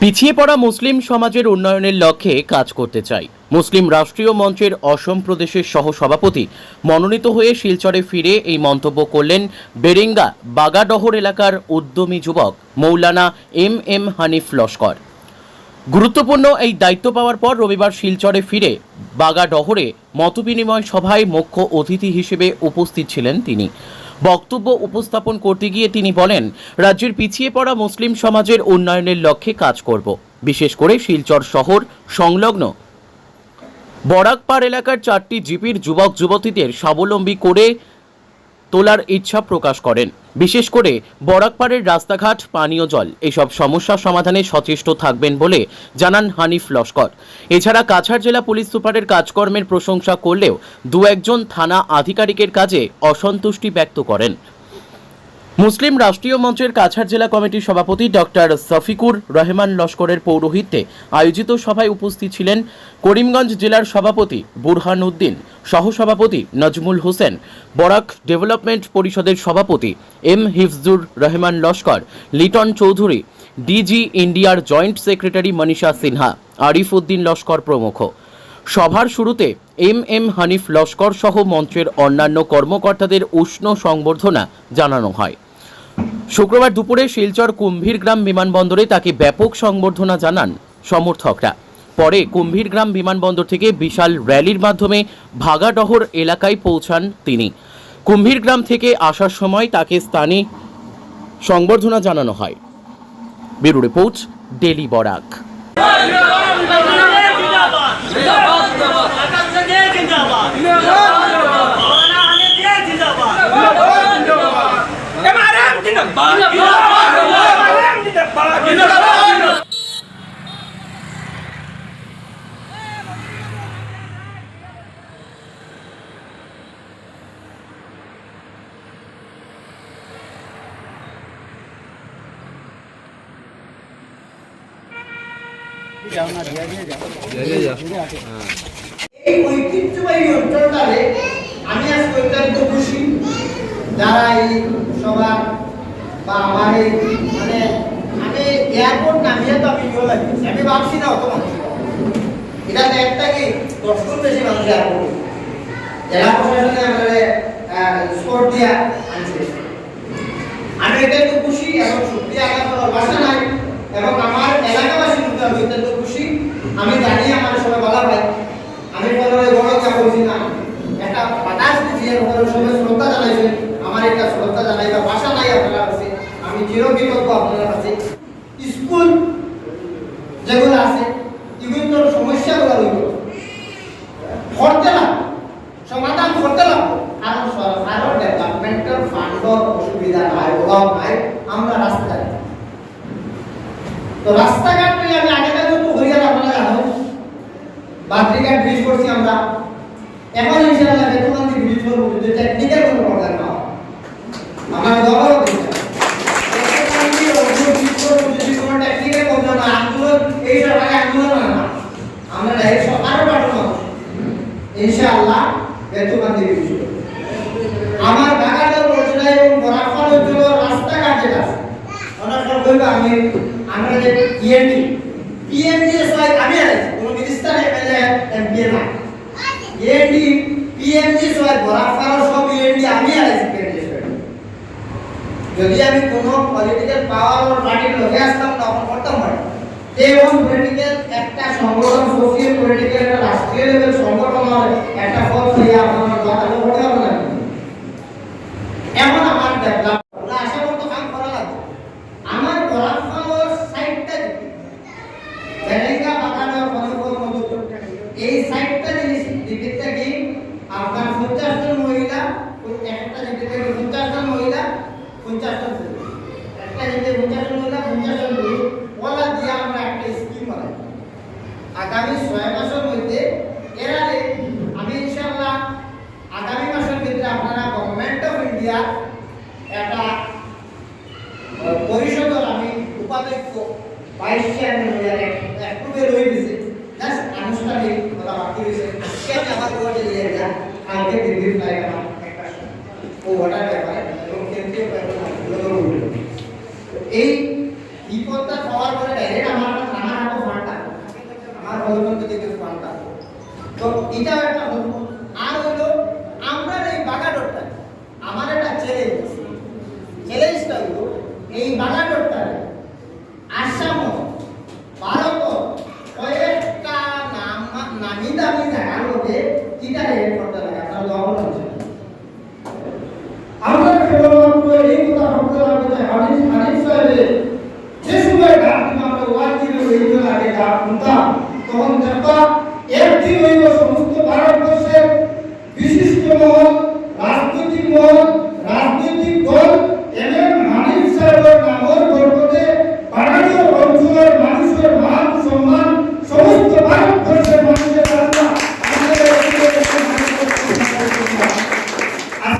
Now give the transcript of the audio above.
পিছিয়ে পড়া মুসলিম সমাজের উন্নয়নের লক্ষ্যে কাজ করতে চাই। মুসলিম রাষ্ট্রীয় মঞ্চের অসম প্রদেশের সহসভাপতি মনোনীত হয়ে শিলচরে ফিরে এই মন্তব্য করলেন বেরেঙ্গা, বাগাডহর এলাকার উদ্যমী যুবক মৌলানা এম এম হানিফ লস্কর। গুরুত্বপূর্ণ এই দায়িত্ব পাওয়ার পর রবিবার শিলচরে ফিরে বাগাডহরে মতবিনিময় সভায় মুখ্য অতিথি হিসেবে উপস্থিত ছিলেন তিনি। বক্তব্য উপস্থাপন করতে গিয়ে তিনি বলেন, রাজ্যের পিছিয়ে পড়া মুসলিম সমাজের উন্নয়নের লক্ষ্যে কাজ করব। বিশেষ করে শিলচর শহর সংলগ্ন। বরাকপাড় এলাকার চারটি জিপির যুবক যুবতীদের স্বাবলম্বী করে তোলার ইচ্ছা প্রকাশ করেন। বিশেষ করে বরাকপাড়ের রাস্তাঘাট, পানীয় জল, এসব সমস্যা সমাধানে সচেষ্ট থাকবেন বলে জানান হানিফ লস্কর। এছাড়া কাছাড় জেলা পুলিশ সুপারের কাজকর্মের প্রশংসা করলেও দু একজন থানা আধিকারিকের কাজে অসন্তুষ্টি ব্যক্ত করেন। মুসলিম রাষ্ট্রীয় মঞ্চের কাছাড় জেলা কমিটির সভাপতি ডক্টর সফিকুর রহমান লস্করের পৌরোহিত্যে আয়োজিত সভায় উপস্থিত ছিলেন করিমগঞ্জ জেলার সভাপতি বুরহান উদ্দিন, সহসভাপতি নজমুল হোসেন, বরাক ডেভেলপমেন্ট পরিষদের সভাপতি এম হিফজুর রহমান লস্কর, লিটন চৌধুরী, ডিজি ইন্ডিয়ার জয়েন্ট সেক্রেটারি মনীষা সিনহা, আরিফ উদ্দিন লস্কর প্রমুখ। সভার শুরুতে এম এম হানিফ লস্কর সহ মঞ্চের অন্যান্য কর্মকর্তাদের উষ্ণ সংবর্ধনা জানানো হয়। শুক্রবার দুপুরে শিলচর কুম্ভীরগ্রাম বিমানবন্দরে তাকে ব্যাপক সংবর্ধনা জানান সমর্থকরা পরে কুম্ভীরগ্রাম বিমানবন্দর থেকে বিশাল র্যালির মাধ্যমে ভাগাডহর এলাকায় পৌঁছান তিনি কুম্ভীরগ্রাম থেকে আসার সময় তাকে স্থানে সংবর্ধনা জানানো হয় ব্যুরো রিপোর্ট ডেলি বরাক এই ঐতিহ্যবাহী অঞ্চলটারে আমি আজকে অত্যন্ত খুশি। যারা এই সবার মানে আমি এয়ারপোর্ট ইয়ে এটা তো এটা এবং আমার অত্যন্ত খুশি। আমি জানি আমার সবাই বলা ভাই আমি বলার বড় যা বলছি না একটা বাতাস দিয়েছি আপনারা সবাই শ্রদ্ধা জানাইছেন আমার একটা শ্রদ্ধা জানাইবার ভাষা নাই আপনার কাছে চিরকৃতজ্ঞ আপনার কাছে স্কুল যেগুলো আছে, এগুলোর সমস্যাগুলো রইল করতে না সমাধান করতে লাগবো, কারণ সরকারের ডেভেলপমেন্টের ফান্ডর অসুবিধা নাই, অভাব নাই, আমরা রাস্তায়। তো রাস্তাঘাট নিয়ে আমি আগে কাজে তো হরিয়ার আপনারা জানো বাদ্রিঘাট ব্রিজ করছি আমরা। এখন ইনশাআল্লাহ বেতনন্দি ব্রিজ করব যদি টেকনিক্যাল কোনো প্রবলেম না। আমার দরকারও দিচ্ছে বেতনন্দি অর্জুন ব্রিজ করব যদি কোনো টেকনিক্যাল প্রবলেম না আন্দোলন এই সরকারে আন্দোলন হয় না আমরা ডাইরেক্ট সরকারও পাঠানো ইনশাআল্লাহ বেতনন্দি ব্রিজ করব আমার ঢাকার রোজনা এবং বরাফার অঞ্চল রাস্তাঘাট যেটা আছে অনেক সময় বলব আমি, আমরা যে পিএমডি পিএমডি সবাই আমি আছি কোনো মিনিস্টার এমএলএ এমপি না পিএমডি পিএমডি সবাই বরাফার সব পিএমডি আমি আছি যদি আমি কোনো পলিটিক্যাল পাওয়ার পার্টির লোকে আসতাম, তখন করতাম পারি এবং পলিটিক্যাল একটা সংগঠন পলিটিক্যাল একটা রাষ্ট্রীয় লেভেল সংগঠন একটা হয়ে হবে না। এমন আমার কাম করা আমার এই সাইডটা জিনিস আপনার পঞ্চাশ জন মহিলা একটা পঞ্চাশ জন মহিলা একটা দিদিতে পঞ্চাশ জন মহিলা, পঞ্চাশ জন ভাইস চেয়ারম্যান যারা হয়ে গেছে। জাস্ট আনুষ্ঠানিক বলা বাকি রয়েছে। সে আমার ওয়ার্ডে আমার একটা ও ওয়াটার ব্যাপারে এবং এই বিপদটা পাওয়ার পরে ডাইরেক্ট আমার আমার হাতে ফান্ডটা আমার হজবন্ড তো এটা একটা হলো। আর হলো, আমরা এই বাগাডোরটা আমার একটা চ্যালেঞ্জ চ্যালেঞ্জটা হলো, এই বাগাডোরটা শুনতাম তখন দেখতাম একদিন হইল সমস্ত ভারতবর্ষের বিশিষ্ট মহল রাজনৈতিক মহল